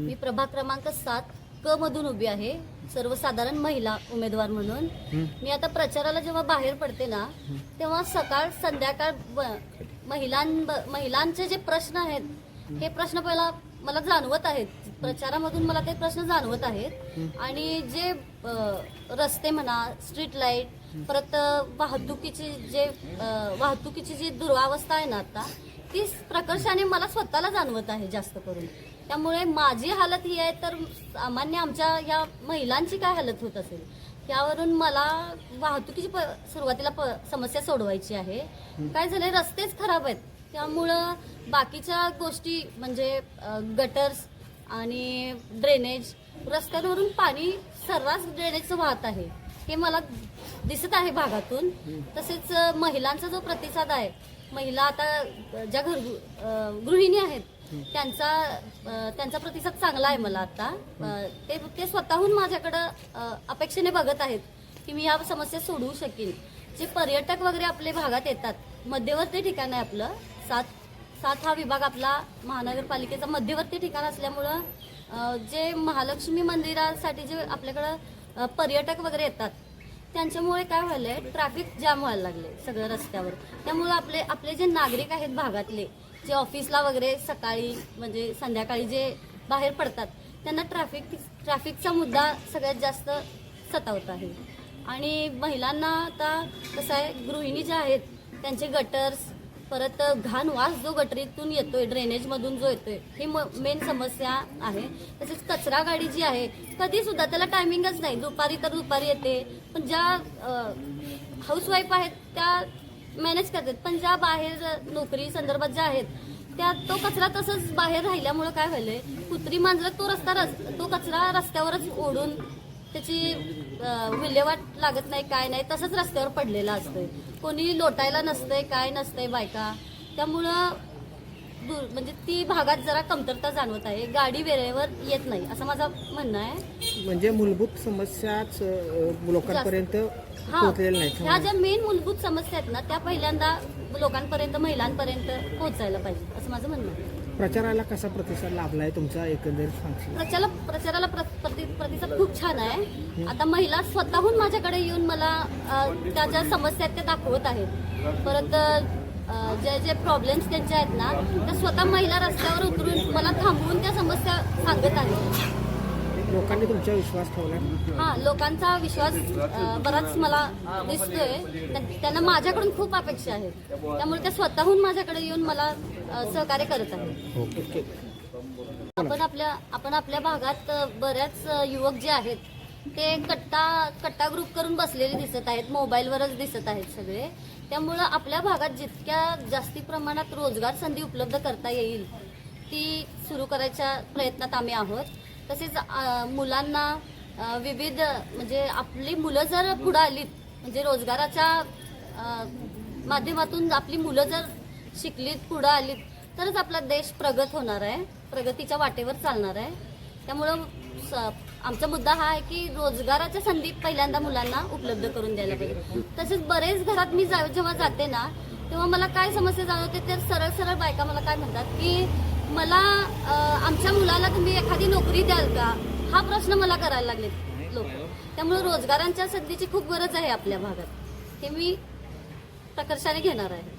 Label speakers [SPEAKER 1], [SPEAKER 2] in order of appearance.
[SPEAKER 1] मी प्रभाग क्रमांक सात क मधून उभी आहे. सर्वसाधारण महिला उमेदवार म्हणून. मी आता प्रचाराला जेव्हा बाहेर पडते ना तेव्हा सकाळ संध्याकाळ महिलां महिलांचे जे प्रश्न आहेत हे प्रश्न पहिला मला जाणवत आहेत. प्रचारामधून मला ते प्रश्न जाणवत आहेत. आणि जे रस्ते म्हणा स्ट्रीट लाइट परत वाहतुकीची जे वाहतुकीची जी दुरावस्था आहे ना आता ती प्रकर्षाने मला स्वतःला जाणवत आहे जास्त करून. त्यामुळे माझी हालत ही आहे तर सामान्य आमच्या या महिलांची काय हालत होत असेल? यावरून मला वाहतुकीची प- सुरुवातीला प- समस्या सोडवायची आहे. काय झाले रस्तेच खराब आहेत. त्यामुळं बाकीच्या गोष्टी म्हणजे गटर्स आणि ड्रेनेज रस्त्यांवरून पाणी सर्रास ड्रेनेजचं वाहत आहे. हे मला दिसत आहे भागातून. तसेच महिलांचा जो प्रतिसाद आहे महिला आता ज्या घर गृहिणी आहेत त्यांचा त्यांचा प्रतिसाद चांगला आहे मला आता. ते ते स्वतःहून माझ्याकडं अपेक्षेने बघत आहेत की मी या समस्या सोडवू शकेन. जे पर्यटक वगैरे आपले भागात येतात मध्यवर्ती ठिकाण आहे आपलं. सात सात हा विभाग आपला महानगरपालिकेचा मध्यवर्ती ठिकाण असल्यामुळं जे महालक्ष्मी मंदिरासाठी जे आपल्याकडं पर्यटक वगैरे येतात. त्यांच्यामुळे काय व्हायलंय ट्रॅफिक जाम व्हायला लागले सगळं रस्त्यावर. त्यामुळे आपले आपले जे नागरिक आहेत भागातले जे ऑफिसला वगैरे सकाळी म्हणजे संध्याकाळी जे बाहेर पडतात त्यांना ट्रॅफिक ट्रॅफिकचा मुद्दा सगळ्यात जास्त सतावत आहे. आणि महिलांना आता कसं आहे गृहिणी ज्या आहेत त्यांचे गटर्स परत घाण वास जो गटरीतून येतोय ड्रेनेजमधून जो येतोय ही मेन समस्या आहे. तसेच कचरा गाडी जी आहे कधी सुद्धा त्याला टायमिंगच नाही. दुपारी तर दुपारी येते पण ज्या हाऊसवाईफ आहेत त्या मॅनेज करतात. पण ज्या बाहेर नोकरी संदर्भात ज्या आहेत त्या तो कचरा तसंच बाहेर राहिल्यामुळं काय व्हायलंय कुत्री मांजरं तो रस्ता रस तो कचरा रस्त्यावरच ओढून त्याची विल्हेवाट लागत नाही काय नाही तसंच रस्त्यावर पडलेला असतोय. कोणी लोटायला नसतंय काय नसतंय बायका. त्यामुळं दूर म्हणजे ती भागात जरा कमतरता जाणवत आहे. गाडी वेळेवर येत नाही असं माझं म्हणणं आहे.
[SPEAKER 2] म्हणजे मूलभूत समस्याच लोकांपर्यंत
[SPEAKER 1] हा ह्या ज्या मेन मूलभूत समस्या आहेत ना त्या पहिल्यांदा लोकांपर्यंत महिलांपर्यंत पोहोचायला पाहिजे असं माझं म्हणणं आहे.
[SPEAKER 2] प्रचाराला कसा प्रतिसाद लाभलाय तुमचा एकंदरीत सांगशील?
[SPEAKER 1] प्रचाराला प्रचाराला प्र- प्रति- प्रतिसाद खूप छान आहे. आता महिला स्वतःहून माझ्याकडे येऊन मला अ, त्या ज्या समस्या आहेत त्या दाखवत आहेत. परत अ, जे जे प्रॉब्लेम्स त्यांचे आहेत ना त्या स्वतः महिला रस्त्यावर उतरून मला थांबवून त्या समस्या सांगत आहेत.
[SPEAKER 2] लोकांनी तुमच्यावर विश्वास ठेवलाय?
[SPEAKER 1] हा लोकांचा विश्वास अ, बराच मला दिसतोय. त्या- त्यांना माझ्याकडून खूप अपेक्षा आहेत. त्यामुळे त्या स्वतःहून माझ्याकडे येऊन मला सहकार्य करत आहेत
[SPEAKER 2] ओके.
[SPEAKER 1] आपण आपल्या आपण आपल्या भागात बऱ्याच युवक जे आहेत ते कट्टा कट्टा ग्रुप करून बसलेले दिसत आहेत मोबाईलवरच दिसत आहेत सगळे. त्यामुळं आपल्या भागात जितक्या जास्ती प्रमाणात रोजगार संधी उपलब्ध करता येईल ती सुरू करायच्या प्रयत्नात आम्ही आहोत. तसेच अ, मुलांना अ, विविध म्हणजे आपली मुलं जर पुढं आलीत म्हणजे रोजगाराच्या अ, माध्यमातून आपली मुलं जर शिकलीत पुढं आलीत तरच आपला देश प्रगत होणार आहे. प्रगतीच्या वाटेवर चालणार आहे. त्यामुळं स- आमचा मुद्दा हा आहे की रोजगाराच्या संधी पहिल्यांदा मुलांना उपलब्ध करून द्यायला पाहिजे. तसेच बरेच घरात मी जा- जेव्हा जाते ना तेव्हा मला काय समस्या जाणवते तर सरळ सरळ बायका मला काय म्हणतात की मला आमच्या मुलाला तुम्ही एखादी नोकरी द्याल का? हा प्रश्न मला करायला लागले लोक. त्यामुळे रोजगारांच्या संधीची खूप गरज आहे आपल्या भागात. हे मी प्रकर्षाने घेणार आहे.